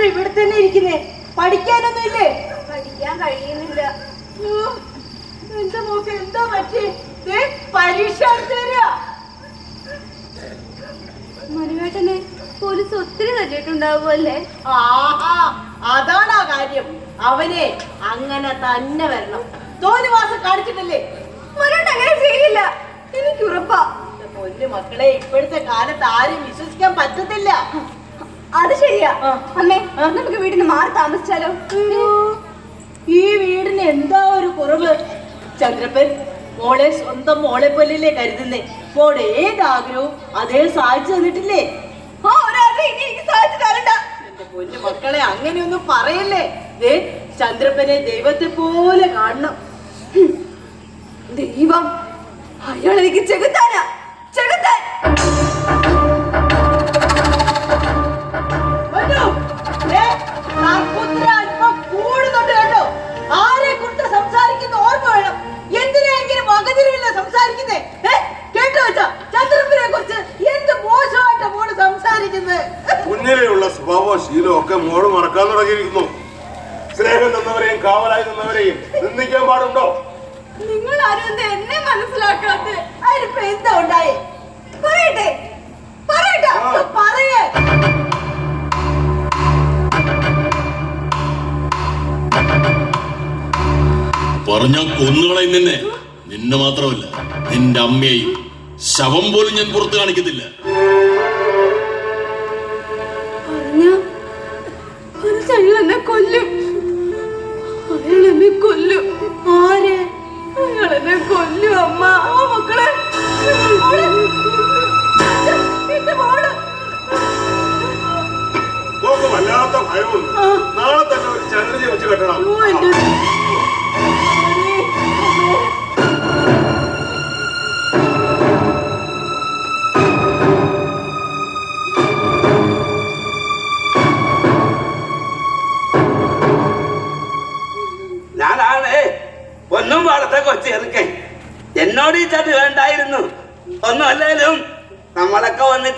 ഇപ്പോഴും ഇവിടെ തന്നെ ഇരിക്കുന്നേ. പഠിക്കാനൊന്നും ഇല്ലേ? പഠിക്കാൻ കഴിയുന്നില്ല. എന്റെ മോക്ക് എന്താ പറ്റി പരീക്ഷ. മനുവേട്ടനെ പോലീസ് ഒത്തിരി തല്ലിയിട്ടുണ്ടാവുമല്ലേ ആഹാ അതാണ് ആ കാര്യം. അവനെ അങ്ങനെ തന്നെ വരണം. തോന്നിവാസം കാണിച്ചിട്ടില്ലേ? മനുവേട്ടൻ അങ്ങനെ ചെയ്യില്ല. എനിക്ക് ഉറപ്പാ. പൊന്നു മക്കളെ ഇപ്പോഴത്തെ കാലത്ത് ആരും വിശ്വസിക്കാൻ പറ്റത്തില്ല. അത് ശരിയാ. അമ്മേ നമുക്ക് വീട്ടിൽ നിന്ന് മാറി താമസിച്ചാലോ? ഈ വീടിന് എന്താ ഒരു കുറവ്? ചന്ദ്രപ്പൻ മോളെ സ്വന്തം മോളെ പോലല്ലേ കരുതുന്നേ? മോളെ ഏത് ആഗ്രഹവും അതേ സാധിച്ചു തന്നിട്ടില്ലേ? പൊന്നു മക്കളെ അങ്ങനെയൊന്നും പറയല്ലേ? ദേ ചന്ദ്രപ്പനെ ദൈവത്തെ പോലെ കാണണം. ദൈവം അയാൾ എനിക്ക് ചെകുത്താനാ. ചെകുത്താൻ. കുഞ്ഞിലെയുള്ള സ്വഭാവവും ശീലവും ഒക്കെ മോൾ മറക്കാൻ തുടങ്ങിയിരിക്കുന്നു. സ്നേഹം തന്നവരെയും കാവലായി നിന്നവരെയും നിന്ദിക്കാൻ പാടുണ്ടോ? നിങ്ങൾ ആരും എന്നെ മനസ്സിലാക്കാത്ത അതിനിപ്പോ എന്താ ഉണ്ടായേ? പറയട്ടെ പറയട്ടെ ആ. പറയേ. പറഞ്ഞാൽ കൊന്നുകളയും നിന്നെ. നിന്നെ മാത്രമല്ല നിന്റെ അമ്മയെയും ശവം പോലും ഞാൻ പുറത്ത് കാണിക്കത്തില്ല. കൊല്ലും. ആര്? എന്നെ കൊല്ലും അമ്മ. ആ മക്കളെ. വല്ലാത്ത ഭയമുണ്ട്. നാളെ തന്നെ ഒരു ചന്ദ്രജി വെച്ച് കെട്ടണം.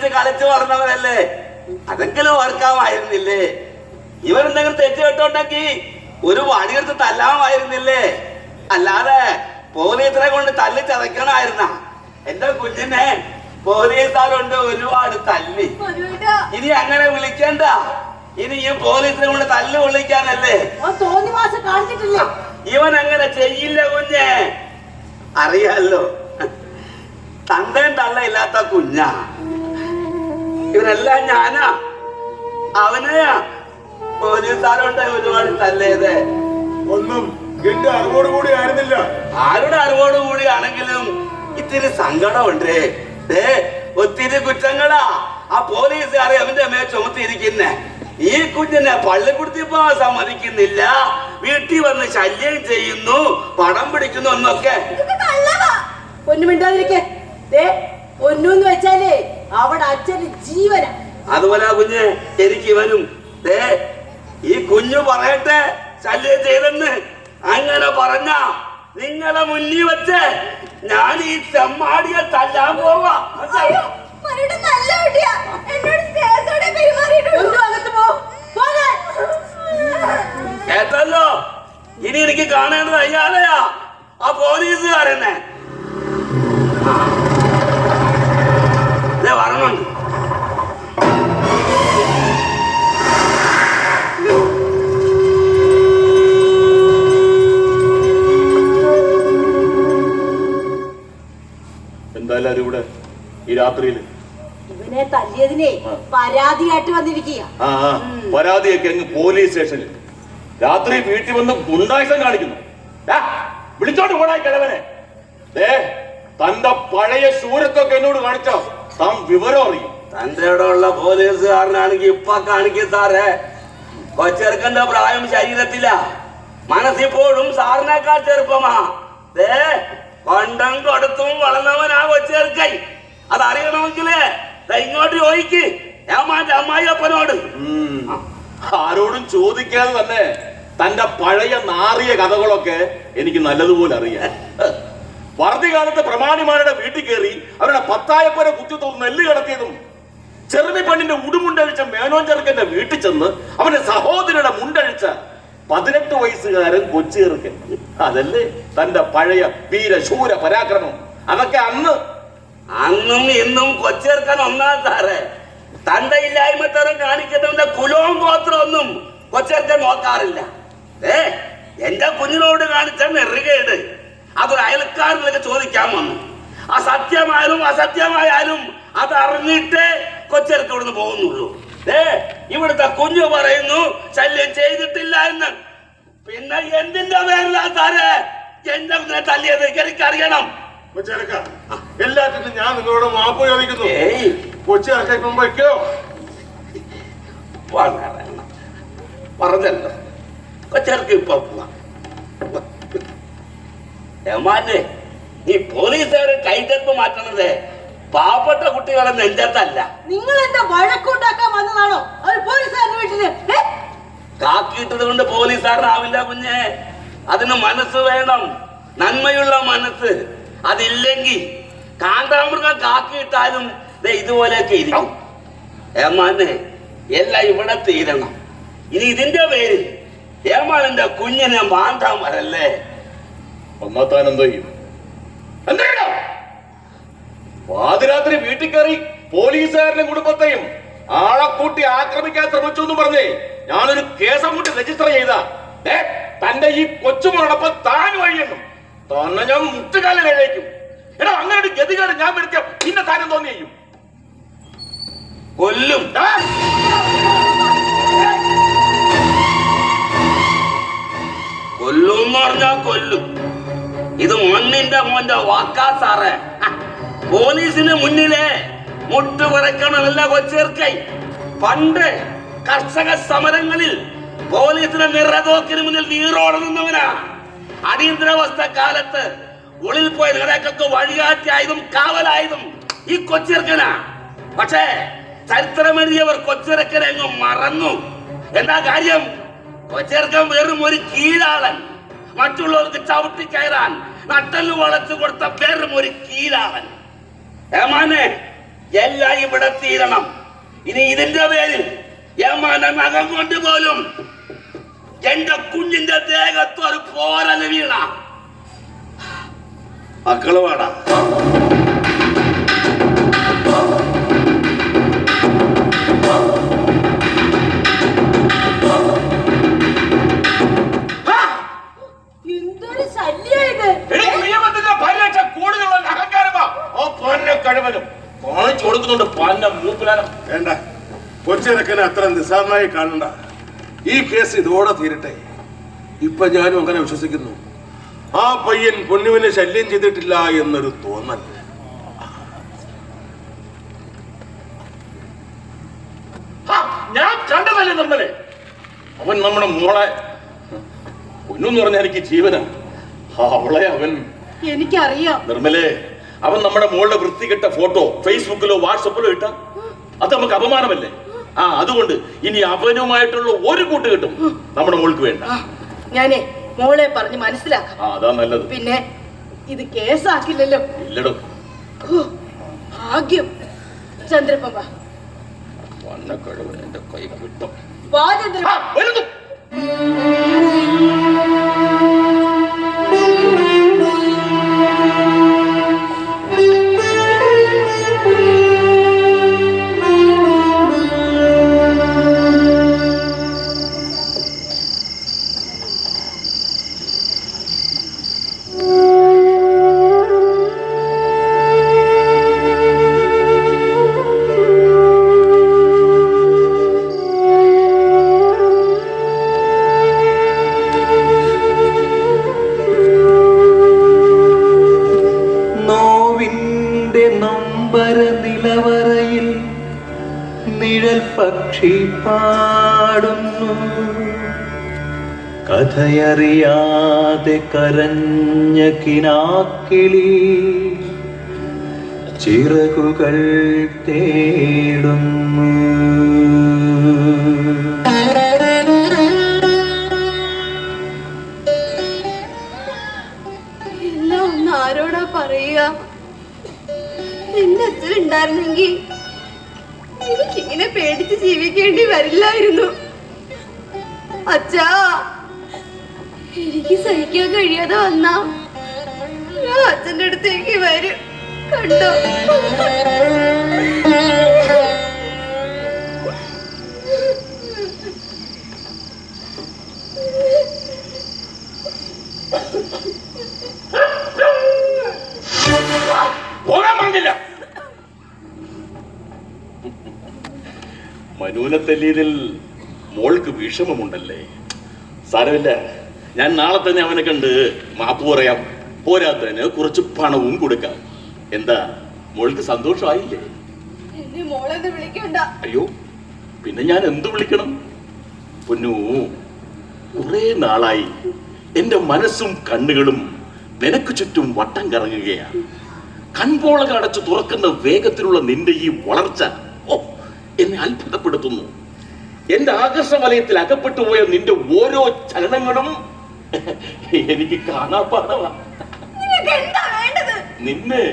കളിച്ച് കളിച്ചു വളർന്നവരല്ലേ? അതെങ്കിലും ഓർക്കാമായിരുന്നില്ലേ? ഇവരെന്തെങ്കിലും തെറ്റ് കേട്ടോണ്ടെങ്കിൽ ഒരു വടിയെടുത്ത് തല്ലാമായിരുന്നില്ലേ? അല്ലാതെ പോലീസിനെ കൊണ്ട് തല്ലി ചതക്കണമായിരുന്ന എന്റെ കുഞ്ഞിനെ പോലീസുകാരുണ്ട് ഒരുപാട് തല്ലി. ഇനി അങ്ങനെ വിളിക്കണ്ട. ഇനി ഈ പോലീസിനെ കൊണ്ട് തല്ലു വിളിക്കാനല്ലേ ഇവൻ അങ്ങനെ ചെയ്യില്ല കുഞ്ഞെ. അറിയാലോ. തന്തയും തള്ളയില്ലാത്ത കുഞ്ഞാ. ഇവരെല്ലാം ഞാനാ. അവനെയാ പോലീസുകാരുണ്ട് ഒരുപാട് തല്ലേത്. ഒന്നും എന്റെ അറിവോട് കൂടി ആയിരുന്നില്ല. ആരുടെ അറിവോട് കൂടി ആണെങ്കിലും ഇത്തിരി സങ്കടമുണ്ട്. ഏ ഒത്തിരി കുറ്റങ്ങളാ. ആ പോലീസുകാരെ അവന്റെ മേൽ ചുമത്തിയിരിക്കുന്നേ. ഈ കുഞ്ഞിനെ പള്ളിക്കുടുത്തി പോകാൻ സമ്മതിക്കുന്നില്ല. വീട്ടിൽ വന്ന് ശല്യം ചെയ്യുന്നു പടം പിടിക്കുന്നു എന്നൊക്കെ. ഒന്നും മിണ്ടാതിരിക്കേ. പൊന്നു വെച്ചാലേ അവിടെ അച്ഛന് ജീവന. അതുപോലെ ആ കുഞ്ഞ് എനിക്ക് വരും. ദേ ഈ കുഞ്ഞു പറയട്ടെ ശല്യം ചെയ്തെന്ന്. അങ്ങനെ പറഞ്ഞ നിങ്ങളെ മുന്നിൽ വെച്ച് ഞാൻ ഈ ചെമ്മാടിയെ തല്ലാൻ പോവാ. കേട്ടല്ലോ? ഇനി എനിക്ക് കാണേണ്ടത് അയ്യാതെയാ. ആ പോലീസുകാരനെ വരണുണ്ട്. എന്താ എല്ലാരും ഇവിടെ ഈ രാത്രിയിൽ ഇവനെ തല്ലിയതിനെ പരാതിയായിട്ട് വന്നിരിക്കുക പരാതിയൊക്കെ അങ്ങ് പോലീസ് സ്റ്റേഷനിൽ രാത്രി വീട്ടിൽ വന്ന് ഗുണ്ടായുസം കാണിക്കുന്നു. വിളിച്ചോണ്ട് പോടാ ഈ കിഴവനെ. ദേ തന്റെ പഴയ ശൂരത്തൊക്കെ എന്നോട് കാണിച്ചോ. താൻ വിവരം അറിയും തന്റെ ഉള്ള പോലീസുകാരനാണെങ്കിൽ ഇപ്പൊ കാണിക്കും സാറേ. കൊച്ചെറുക്കന്റെ പ്രായം ശരീരത്തില. മനസ്സിപ്പോഴും സാറിനേക്കാൾ ചെറുപ്പമാ. ദേ പണ്ടം കൊടുത്തും വളർന്നവനാ കൊച്ചെറുക്കൈ അതറിയണമെങ്കിലേ ഇങ്ങോട്ട് ചോദിക്ക്. ഏമാന്റെ അമ്മായി അപ്പനോട് ആരോടും ചോദിക്കാതെ തന്നെ തന്റെ പഴയ നാറിയ കഥകളൊക്കെ എനിക്ക് നല്ലതുപോലെ അറിയാം. വറുതി കാലത്ത് പ്രമാണിമാരുടെ വീട്ടിൽ കയറി അവരുടെ പത്തായപ്പോലെ കുത്തി തോന്നുന്നു നെല്ല് കിടത്തിയതും ചെറുമി പെണ്ണിന്റെ ഉടുമുണ്ടഴിച്ച മേനോൻ ചെറുക്കന്റെ വീട്ടിൽ ചെന്ന് അവന്റെ സഹോദരിയുടെ മുണ്ടഴിച്ച പതിനെട്ട് വയസ്സുകാരൻ കൊച്ചു ചെറുക്കൻ. അതല്ലേ തന്റെ പഴയ വീര ശൂര പരാക്രമം? അതൊക്കെ അന്ന് അന്നും ഇന്നും കൊച്ചേർക്കാൻ ഒന്നാം സാറേ. ഇല്ലായ്മ തരം കാണിക്കുന്നവന്റെ കുലവും ഗോത്രം ഒന്നും കൊച്ചേർക്കാൻ നോക്കാറില്ല. ഏ എന്റെ കുഞ്ഞിനോട് കാണിച്ച നെറുകേട്. അതൊരു അയൽക്കാരനൊക്കെ ചോദിക്കാൻ വന്നു. സത്യമായാലും അസത്യമായാലും അത് അറിഞ്ഞിട്ടേ കൊച്ചേർക്ക് ഇവിടുന്ന് പോകുന്നുള്ളൂ. ഏ ഇവിടുത്തെ കുഞ്ഞു പറയുന്നു ശല്യം ചെയ്തിട്ടില്ല എന്ന്. പിന്നെ എന്തിന്റെ പേരിലാ സാറേ? എന്റെ കുഞ്ഞിനെ തല്ലിയത് എനിക്കറിയണം. കൊച്ചിറക്ക എല്ലാത്തിനും ഞാൻ നിങ്ങളോട് മാപ്പ് ചോദിക്കുന്നു. കൊച്ചിറക്ക പറഞ്ഞല്ലോ. കൊച്ചർക്ക് ഇപ്പൊ പോവാം. ഏമാനെ ഈ പോലീസുകാരെ കൈതപ്പ് മാറ്റണത് പാവപ്പെട്ട കുട്ടികളെ നെഞ്ചത്തല്ല. നിങ്ങൾ എന്താ വഴക്കുണ്ടാക്കാൻ വന്നതാണോ? അവർ പോലീസുകാരുടെ വീട്ടിൽ? കാക്കിയിട്ടത് കൊണ്ട് പോലീസുകാരനാവില്ല കുഞ്ഞെ. അതിന് മനസ്സ് വേണം നന്മയുള്ള മനസ്സ്. അതില്ലെങ്കിൽ കാന്താമൃഗം കാക്കിയിട്ടാലും ഇതുപോലെയൊക്കെ ഇരിക്കും. ഏമാനെ എല്ലാം ഇവിടെ തീരണം. ഇനി ഇതിന്റെ പേര് ഏമാനന്റെ കുഞ്ഞിനെ മാന്താൻ വരല്ലേ? ഒന്നാത്താൻ എന്തോ ചെയ്യും എന്താ? പാതിരാത്രി വീട്ടിൽ കയറി പോലീസുകാരന്റെ കുടുംബത്തെയും ആളെ കൂട്ടി ആക്രമിക്കാൻ ശ്രമിച്ചു എന്ന് പറഞ്ഞേ ഞാനൊരു കേസം കൂട്ടി രജിസ്റ്റർ ചെയ്ത. തന്റെ ഈ കൊച്ചുമോടൊപ്പം താൻ വഴിയെന്നും തന്നെ ഞാൻ മുട്ടുകാലം എഴുതിക്കും എടാ അങ്ങനെ ഒരു ഗതികേട് ഞാൻ വരുത്തിയ പിന്നെ താനും തോന്നി ചെയ്യും? കൊല്ലും? കൊല്ലും എന്ന് പറഞ്ഞാ കൊല്ലും. ഇത് മണ്ണിന്റെ മോന്റെ വാക്കാ സാറ്. പോലീസിന് മുന്നിലെ മുട്ട് കുറയ്ക്കണമല്ല കൊച്ചേർക്കൈ. പണ്ട് കർഷക സമരങ്ങളിൽ പോലീസിന്റെ നിറതോക്കിന് മുന്നിൽ നീറോടെ നിന്നവനാ. അടിയന്തരാവസ്ഥ കാലത്ത് ഉള്ളിൽ പോയ നിറക്കൊക്കെ വഴികാറ്റായതും കാവലായതും ഈ കൊച്ചിറക്കനാ പക്ഷേ ചരിത്രമെഴുതിയവർ കൊച്ചിറക്കനെ അങ്ങ് മറന്നു. എന്താ കാര്യം? കൊച്ചേർക്കൻ വെറും ഒരു കീഴാളൻ. മറ്റുള്ളവർക്ക് ചവിട്ടി കയറാൻ നട്ടൽ വളച്ചു കൊടുത്ത വെറും ഒരു കീഴാളൻ ഏമാനെ എല്ലാം ഇവിടെ തീരണം. ഇനി ഇതിന്റെ പേരിൽ ഏമാനെ നഖം കൊണ്ട് പോലും എന്റെ കുഞ്ഞിന്റെ ദേഹത്ത് ഒരു പോരൽ വീണ. മക്കൾ വേടാ എന്തൊരു ശല്യ ഇത് എടീ, നിയമത്തിന്റെ പരിരക്ഷ കൂടുതലുള്ള അഹങ്കാരമാ. ഓ പൊന്നെ കഴിവനും കാണിച്ചു കൊടുക്കുന്നുണ്ട് പന്ന മൂപ്പിലാനം. വേണ്ട. കൊച്ചിറക്കനെ അത്ര നിസ്സാരമായി കാണണ്ട. ഈ കേസ് ഇതോടെ തീരട്ടെ. ഇപ്പൊ ഞാനും അങ്ങനെ വിശ്വസിക്കുന്നു. ആ പയ്യൻ പൊന്നുവിനെ ശല്യം ചെയ്തിട്ടില്ല എന്നൊരു തോന്നൽ. ഞാൻ കണ്ടതല്ലേ നമ്മളെ അവൻ നമ്മുടെ മോളെ പൊന്നെന്ന് പറഞ്ഞാൽ എനിക്ക് ജീവനാണ്. അവളെ അവൻ. എനിക്കറിയാം. നിർമ്മലേ അവൻ നമ്മുടെ മോളുടെ വൃത്തികെട്ട ഫോട്ടോ ഫേസ്ബുക്കിലോ വാട്സപ്പിലോ ഇട്ട. അത് നമുക്ക് അപമാനമല്ലേ? ആ അതുകൊണ്ട് ഇനി അവനുമായിട്ടുള്ള ഒരു കൂട്ട് കിട്ടും നമ്മുടെ മോൾക്ക് വേണ്ട. ഞാനേ മോളെ പറഞ്ഞ് മനസ്സിലാക്കാം. അതാ നല്ലത്. പിന്നെ ഇത് കേസാക്കില്ലല്ലോ. ഇല്ലടോ. ഭാഗ്യം. ചന്ദ്രപ്പ വന്ന കഴിവ് എന്റെ കൈ കിട്ടും വാ ചന്ദ്രപ്പ കഥയറിയാതെ കരഞ്ഞ കിനാക്കിളി ചിറകുകൾ തേടുന്നു കണ്ടോ. മനുവിനെ തല്ലിയതിൽ മോൾക്ക് വിഷമമുണ്ടല്ലേ? സാരമില്ല. ഞാൻ നാളെ തന്നെ അവനെ കണ്ട് മാപ്പ് പറയാം. പോരാത്തതിന് കുറച്ച് പണവും കൊടുക്കാം. എന്താ? മോൾക്ക് സന്തോഷമായില്ലേ അയ്യോ പിന്നെ ഞാൻ എന്തു വിളിക്കണം? പൊന്നു കുറേ നാളായി എന്റെ മനസ്സും കണ്ണുകളും നിനക്ക് ചുറ്റും വട്ടം കറങ്ങുകയാണ്. കൺപോളകൾ അടച്ചു തുറക്കുന്ന വേഗത്തിലുള്ള നിന്റെ ഈ വളർച്ച ഓ എന്നെ അത്ഭുതപ്പെടുത്തുന്നു. എന്റെ ആകർഷ വലയത്തിൽ അകപ്പെട്ടു പോയ നിന്റെ ഓരോ ചലനങ്ങളും എനിക്ക് കാണാപ്പാടവാ നിന്നെ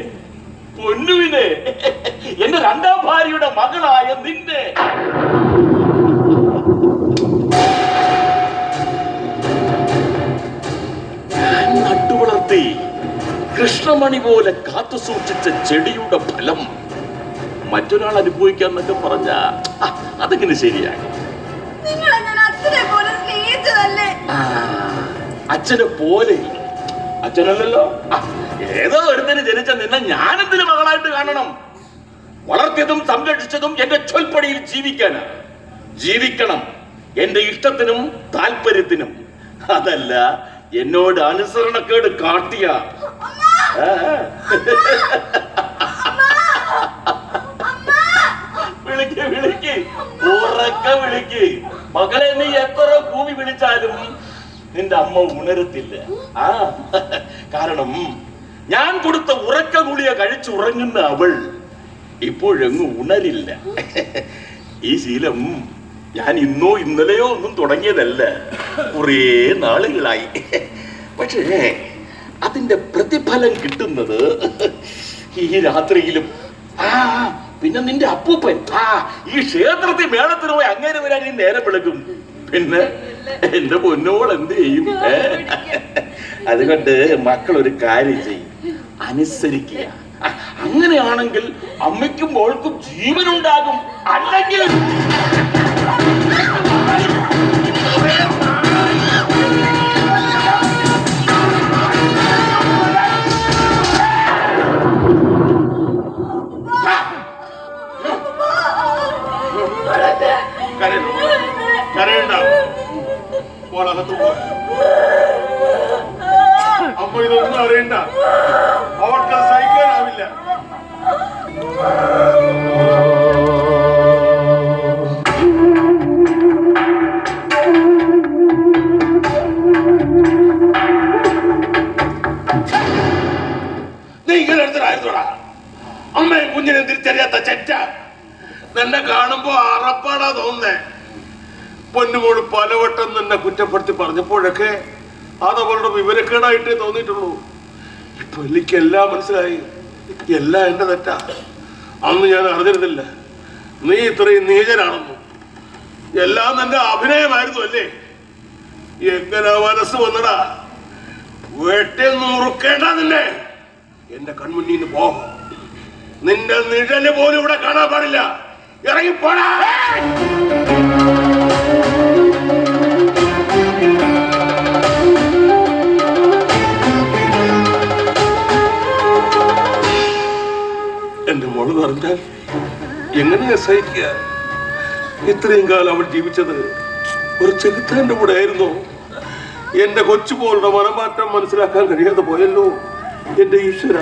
പൊന്നുവിനെ. എന്റെ രണ്ടാം ഭാര്യയുടെ മകളായ നിന്നെ. ഞാൻ നട്ടുവളർത്തി കൃഷ്ണമണി പോലെ കാത്തു സൂക്ഷിച്ച ചെടിയുടെ ഫലം മറ്റൊരാൾ അനുഭവിക്കാന്നൊക്കെ പറഞ്ഞ അതെങ്ങനെ ശരിയാകും അച്ഛനെ പോലെ സ്നേഹിച്ചതല്ലേ? അച്ഛനെ പോലെ അച്ഛനല്ലല്ലോ? ആ, ഏതോ ഒരുത്തിന് ജനിച്ച നിന്നെ ഞാനെന്തിനു മകളായിട്ട് കാണണം? വളർത്തിയതും സംരക്ഷിച്ചതും എന്റെ ചൊൽപ്പടിയിൽ ജീവിക്കാനാ ജീവിക്കണം. എന്റെ ഇഷ്ടത്തിനും താല്പര്യത്തിനും. അതല്ല എന്നോട് അനുസരണക്കേട് കാട്ടിയ. വിളിക്ക് വിളിക്ക്. ഉറക്ക വിളിക്ക്. മകളെ നീ എത്ര ഭൂമി വിളിച്ചാലും നിന്റെ അമ്മ ഉണരത്തില്ല. ആ കാരണം ഞാൻ കൊടുത്ത ഉറക്ക ഗുളിയ കഴിച്ചു ഉറങ്ങുന്ന അവൾ ഇപ്പോഴെങ്ങും ഉണരില്ല. ഈ ശീലം ഞാൻ ഇന്നോ ഇന്നലെയോ ഒന്നും തുടങ്ങിയതല്ല. കുറേ നാളുകളായി. പക്ഷേ അതിന്റെ പ്രതിഫലം കിട്ടുന്നത് ഈ രാത്രിയിലും. ആ പിന്നെ നിന്റെ അപ്പൂപ്പൻ. ആ ഈ ക്ഷേത്രത്തിൽ മേളത്തിന് പോയി അങ്ങനെ വരാൻ ഈ നേരം വിളക്കും. പിന്നെ എന്റെ പൊന്നോൾ എന്ത് ചെയ്യും? അതുകൊണ്ട് മക്കൾ ഒരു കാര്യം ചെയ്യും. അനുസരിക്കുക. അങ്ങനെയാണെങ്കിൽ അമ്മയ്ക്കും മോൾക്കും ജീവനുണ്ടാകും അല്ലെങ്കിൽ കരയണ്ട. കരയണ്ട. മോളകത്ത് പോ. അമ്മ ഇതൊന്നും അറിയണ്ട. അവർക്ക് സഹിക്കാനാവില്ല. അമ്മയെ കുഞ്ഞിനെ തിരിച്ചറിയാത്ത ചെറ്റ. നിന്നെ കാണുമ്പോ അറപ്പാടാ തോന്നുന്നേ. പൊന്നുമോൾ പലവട്ടം നിന്നെ കുറ്റപ്പെടുത്തി പറഞ്ഞപ്പോഴൊക്കെ അത് അവളുടെ വിവരക്കേടായിട്ടേ തോന്നിയിട്ടുള്ളൂ. ഇപ്പൊ എനിക്ക് എല്ലാം മനസ്സിലായി. എല്ലാം എന്റെ തെറ്റാ. അന്ന് ഞാൻ അറിഞ്ഞിരുന്നില്ല. നീ ഇത്രയും നീചനാണെന്നു. എല്ലാം നിന്റെ അഭിനയമായിരുന്നു അല്ലേ? എങ്ങനെ മനസ്സ് വന്നടാ? വെട്ടി നുറുക്കേണ്ട നിന്നെ. എന്റെ കൺമുന്നിൽ നിന്ന് പോ. നിന്റെ നിഴൽ പോലും ഇവിടെ കാണാൻ പാടില്ല. ഇറങ്ങിപ്പോടാ. പറഞ്ഞാൽ എങ്ങനെയാ സഹിക്കുക? ഇത്രയും കാലം അവൾ ജീവിച്ചത് ഒരു ചെകുത്താന്റെ കൂടെ ആയിരുന്നു എന്റെ കൊച്ചുപോളുടെ മനമാറ്റം മനസ്സിലാക്കാൻ കഴിയാതെ പോയല്ലോ. എന്റെ ഈശ്വര.